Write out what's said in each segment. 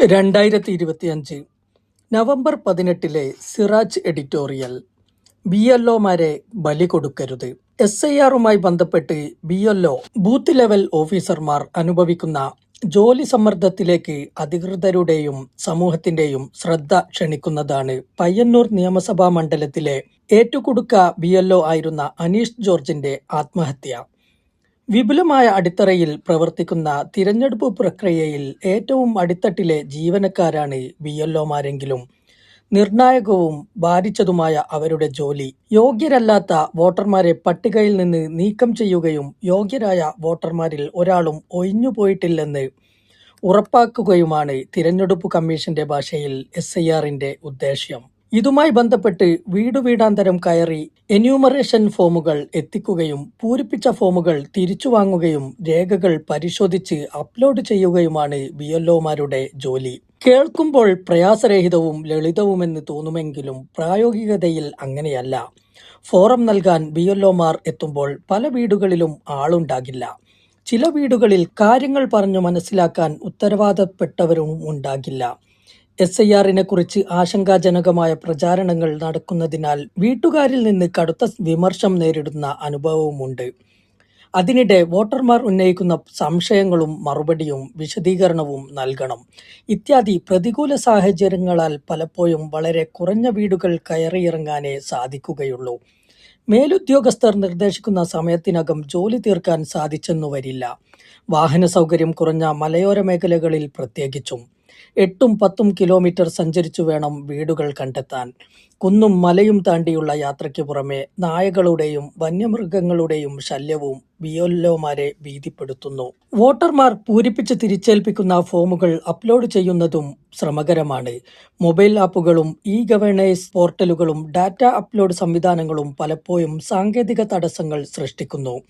രണ്ടായിരത്തി ഇരുപത്തിയഞ്ച് നവംബർ പതിനെട്ടിലെ സിറാജ് എഡിറ്റോറിയൽ ബി എൽ ഒമാരെ ബലി കൊടുക്കരുത് എസ് ഐ ആറുമായി ബന്ധപ്പെട്ട് B L O booth level ഓഫീസർമാർ അനുഭവിക്കുന്ന ജോലി സമ്മർദ്ദത്തിലേക്ക് അധികൃതരുടെയും സമൂഹത്തിന്റെയും ശ്രദ്ധ ക്ഷണിക്കുന്നതാണ് പയ്യന്നൂർ നിയമസഭാ മണ്ഡലത്തിലെ ഏറ്റുകൊടുക്ക ബി എൽ ഒ ആയിരുന്ന അനീഷ് ജോർജിന്റെ ആത്മഹത്യ. വിപുലമായ അടിത്തറയിൽ പ്രവർത്തിക്കുന്ന തിരഞ്ഞെടുപ്പ് പ്രക്രിയയിൽ ഏറ്റവും അടിത്തട്ടിലെ ജീവനക്കാരാണ് ബി എൽഒമാരെങ്കിലും നിർണായകവും ബാധിച്ചതുമായ അവരുടെ ജോലി യോഗ്യരല്ലാത്ത വോട്ടർമാരെ പട്ടികയിൽ നിന്ന് നീക്കം ചെയ്യുകയും യോഗ്യരായ വോട്ടർമാരിൽ ഒരാളും ഒഴിഞ്ഞുപോയിട്ടില്ലെന്ന് ഉറപ്പാക്കുകയുമാണ് തിരഞ്ഞെടുപ്പ് കമ്മീഷന്റെ ഭാഷയിൽ എസ് ഐ ആറിന്റെ ഉദ്ദേശ്യം. ഇതുമായി ബന്ധപ്പെട്ട് വീടു വീടാന്തരം കയറി എന്യൂമറേഷൻ ഫോമുകൾ എത്തിക്കുകയും പൂരിപ്പിച്ച ഫോമുകൾ തിരിച്ചു വാങ്ങുകയും രേഖകൾ പരിശോധിച്ച് അപ്ലോഡ് ചെയ്യുകയുമാണ് ബി എൽഒമാരുടെ ജോലി. കേൾക്കുമ്പോൾ പ്രയാസരഹിതവും ലളിതവുമെന്ന് തോന്നുമെങ്കിലും പ്രായോഗികതയിൽ അങ്ങനെയല്ല. ഫോറം നൽകാൻ ബി എൽഒമാർ എത്തുമ്പോൾ പല വീടുകളിലും ആളുണ്ടാകില്ല. ചില വീടുകളിൽ കാര്യങ്ങൾ പറഞ്ഞു മനസ്സിലാക്കാൻ ഉത്തരവാദപ്പെട്ടവരും ഉണ്ടാകില്ല. എസ് ഐ ആറിനെ കുറിച്ച് ആശങ്കാജനകമായ പ്രചാരണങ്ങൾ നടക്കുന്നതിനാൽ വീട്ടുകാരിൽ നിന്ന് കടുത്ത വിമർശം നേരിടുന്ന അനുഭവവുമുണ്ട്. അതിനിടെ വോട്ടർമാർ ഉന്നയിക്കുന്ന സംശയങ്ങളും മറുപടിയും വിശദീകരണവും നൽകണം. ഇത്യാദി പ്രതികൂല സാഹചര്യങ്ങളാൽ പലപ്പോഴും വളരെ കുറഞ്ഞ വീടുകൾ കയറിയിറങ്ങാനേ സാധിക്കുകയുള്ളൂ. മേലുദ്യോഗസ്ഥർ നിർദ്ദേശിക്കുന്ന സമയത്തിനകം ജോലി തീർക്കാൻ സാധിച്ചെന്നു വരില്ല വാഹന സൗകര്യം കുറഞ്ഞ മലയോര മേഖലകളിൽ പ്രത്യേകിച്ചും. എട്ടും പത്തും കിലോമീറ്റർ സഞ്ചരിച്ചു വേണം വീടുകൾ കണ്ടെത്താൻ. കുന്നും മലയും താണ്ടിയുള്ള യാത്രയ്ക്ക് പുറമെ നായകളുടെയും വന്യമൃഗങ്ങളുടെയും ശല്യവും ബിയോല്ലോമാരെ ഭീതിപ്പെടുത്തുന്നു. വോട്ടർമാർ പൂരിപ്പിച്ച് തിരിച്ചേൽപ്പിക്കുന്ന ഫോമുകൾ അപ്ലോഡ് ചെയ്യുന്നതും ശ്രമകരമാണ്. മൊബൈൽ ആപ്പുകളും ഇ ഗവേണേഴ്സ് പോർട്ടലുകളും ഡാറ്റ അപ്ലോഡ് സംവിധാനങ്ങളും പലപ്പോഴും സാങ്കേതിക തടസ്സങ്ങൾ സൃഷ്ടിക്കുന്നു.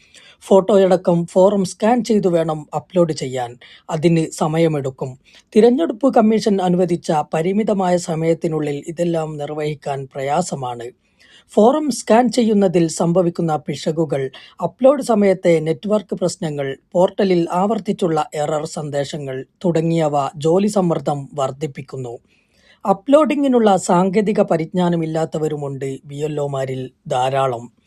ഫോട്ടോയടക്കം ഫോറം സ്കാൻ ചെയ്തു വേണം അപ്ലോഡ് ചെയ്യാൻ. അതിന് സമയമെടുക്കും. തിരഞ്ഞെടുപ്പ് കമ്മീഷൻ അനുവദിച്ച പരിമിതമായ സമയത്തിനുള്ളിൽ ഇതെല്ലാം നിർവഹിക്കാൻ പ്രയാസമാണ്. ഫോറം സ്കാൻ ചെയ്യുന്നതിൽ സംഭവിക്കുന്ന പിശകുകൾ അപ്ലോഡ് സമയത്തെ നെറ്റ്വർക്ക് പ്രശ്നങ്ങൾ പോർട്ടലിൽ ആവർത്തിച്ചുള്ള എറർ സന്ദേശങ്ങൾ തുടങ്ങിയവ ജോലി സമ്മർദ്ദം വർദ്ധിപ്പിക്കുന്നു. അപ്ലോഡിങ്ങിനുള്ള സാങ്കേതിക പരിജ്ഞാനമില്ലാത്തവരുമുണ്ട് ബി ധാരാളം.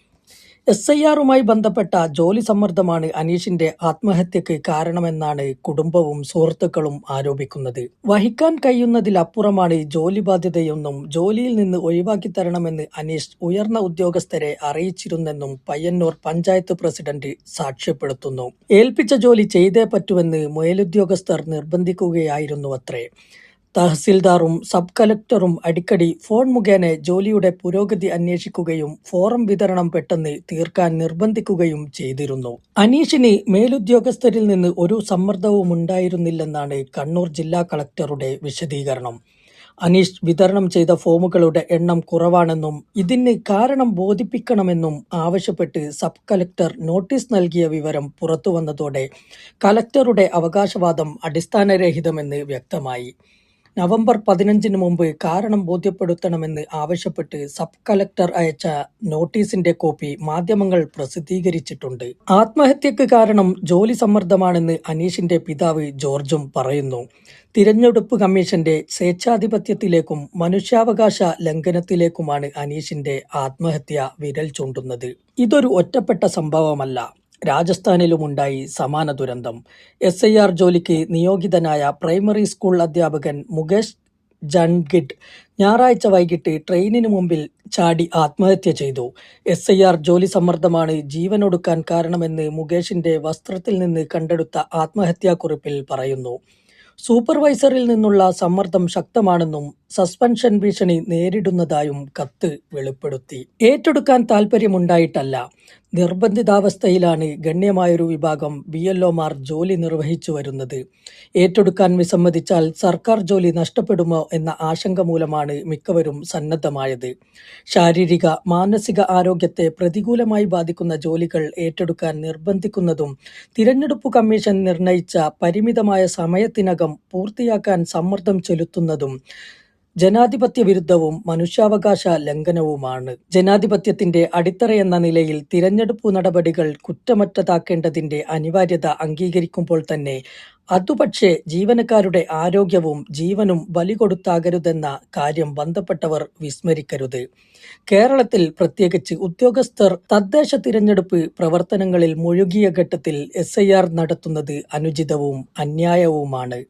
എസ് ഐ ആറുമായി ബന്ധപ്പെട്ട ജോലി സമ്മർദ്ദമാണ് അനീഷിന്റെ ആത്മഹത്യക്ക് കാരണമെന്നാണ് കുടുംബവും സുഹൃത്തുക്കളും ആരോപിക്കുന്നത്. വഹിക്കാൻ കഴിയുന്നതിലപ്പുറമാണ് ജോലി ബാധ്യതയെന്നും ജോലിയിൽ നിന്ന് ഒഴിവാക്കി തരണമെന്ന് അനീഷ് ഉയർന്ന ഉദ്യോഗസ്ഥരെ അറിയിച്ചിരുന്നെന്നും പയ്യന്നൂർ പഞ്ചായത്ത് പ്രസിഡന്റ് സാക്ഷ്യപ്പെടുത്തുന്നു. ഏൽപ്പിച്ച ജോലി ചെയ്തേ പറ്റുമെന്ന് മേലുദ്യോഗസ്ഥർ നിർബന്ധിക്കുകയായിരുന്നുവത്രേ തഹസിൽദാറും സബ് കലക്ടറും അടിക്കടി ഫോൺ മുഖേന ജോലിയുടെ പുരോഗതി അന്വേഷിക്കുകയും ഫോറം വിതരണം പെട്ടെന്ന് തീർക്കാൻ നിർബന്ധിക്കുകയും ചെയ്തിരുന്നു. അനീഷിന് മേലുദ്യോഗസ്ഥരിൽ നിന്ന് ഒരു സമ്മർദ്ദവും ഉണ്ടായിരുന്നില്ലെന്നാണ് കണ്ണൂർ ജില്ലാ കളക്ടറുടെ വിശദീകരണം. അനീഷ് വിതരണം ചെയ്ത ഫോമുകളുടെ എണ്ണം കുറവാണെന്നും ഇതിന് കാരണം ബോധിപ്പിക്കണമെന്നും ആവശ്യപ്പെട്ട് സബ് കലക്ടർ നോട്ടീസ് നൽകിയ വിവരം പുറത്തുവന്നതോടെ കലക്ടറുടെ അവകാശവാദം അടിസ്ഥാനരഹിതമെന്ന് വ്യക്തമായി. നവംബർ പതിനഞ്ചിന് മുമ്പ് കാരണം ബോധ്യപ്പെടുത്തണമെന്ന് ആവശ്യപ്പെട്ട് സബ് കലക്ടർ അയച്ച നോട്ടീസിന്റെ കോപ്പി മാധ്യമങ്ങൾ പ്രസിദ്ധീകരിച്ചിട്ടുണ്ട്. ആത്മഹത്യക്ക് കാരണം ജോലി സമ്മർദ്ദമാണെന്ന് അനീഷിന്റെ പിതാവ് ജോർജും പറയുന്നു. തിരഞ്ഞെടുപ്പ് കമ്മീഷന്റെ സ്വേച്ഛാധിപത്യത്തിലേക്കും മനുഷ്യാവകാശ ലംഘനത്തിലേക്കുമാണ് അനീഷിന്റെ ആത്മഹത്യ വിരൽ ചൂണ്ടുന്നത്. ഇതൊരു ഒറ്റപ്പെട്ട സംഭവമല്ല. രാജസ്ഥാനിലുമുണ്ടായി സമാന ദുരന്തം. എസ് ഐ ആർ ജോലിക്ക് നിയോഗിതനായ പ്രൈമറി സ്കൂൾ അധ്യാപകൻ മുകേഷ് ജൺഗിഡ് ഞായറാഴ്ച വൈകിട്ട് ട്രെയിനിന് മുമ്പിൽ ചാടി ആത്മഹത്യ ചെയ്തു. എസ് ഐ ആർ ജോലി സമ്മർദ്ദമാണ് ജീവനൊടുക്കാൻ കാരണമെന്ന് മുകേഷിന്റെ വസ്ത്രത്തിൽ നിന്ന് കണ്ടെടുത്ത ആത്മഹത്യാക്കുറിപ്പിൽ പറയുന്നു. സൂപ്പർവൈസറിൽ നിന്നുള്ള സമ്മർദ്ദം ശക്തമാണെന്നും സസ്പെൻഷൻ ഭീഷണി നേരിടുന്നതായും കത്ത് വെളിപ്പെടുത്തി. ഏറ്റെടുക്കാൻ താൽപ്പര്യമുണ്ടായിട്ടല്ല നിർബന്ധിതാവസ്ഥയിലാണ് ഗണ്യമായൊരു വിഭാഗം ബി എൽഒമാർ ജോലി നിർവഹിച്ചു വരുന്നത്. ഏറ്റെടുക്കാൻ വിസമ്മതിച്ചാൽ സർക്കാർ ജോലി നഷ്ടപ്പെടുമോ എന്ന ആശങ്ക മൂലമാണ് മിക്കവരും സന്നദ്ധമായത്. ശാരീരിക മാനസിക ആരോഗ്യത്തെ പ്രതികൂലമായി ബാധിക്കുന്ന ജോലികൾ ഏറ്റെടുക്കാൻ നിർബന്ധിക്കുന്നതും തിരഞ്ഞെടുപ്പ് കമ്മീഷൻ നിർണയിച്ച പരിമിതമായ സമയത്തിനകം പൂർത്തിയാക്കാൻ സമ്മർദ്ദം ചെലുത്തുന്നതും ജനാധിപത്യ വിരുദ്ധവും മനുഷ്യാവകാശ ലംഘനവുമാണ്. ജനാധിപത്യത്തിന്റെ അടിത്തറയെന്ന നിലയിൽ തിരഞ്ഞെടുപ്പ് നടപടികൾ കുറ്റമറ്റതാക്കേണ്ടതിന്റെ അനിവാര്യത അംഗീകരിക്കുമ്പോൾ തന്നെ അതുപക്ഷേ ജീവനക്കാരുടെ ആരോഗ്യവും ജീവനും ബലികൊടുത്താകരുതെന്ന കാര്യം ബന്ധപ്പെട്ടവർ വിസ്മരിക്കരുത്. കേരളത്തിൽ പ്രത്യേകിച്ച് ഉദ്യോഗസ്ഥർ തദ്ദേശ തിരഞ്ഞെടുപ്പ് പ്രവർത്തനങ്ങളിൽ മുഴുകിയ ഘട്ടത്തിൽ എസ് നടത്തുന്നത് അനുചിതവും അന്യായവുമാണ്.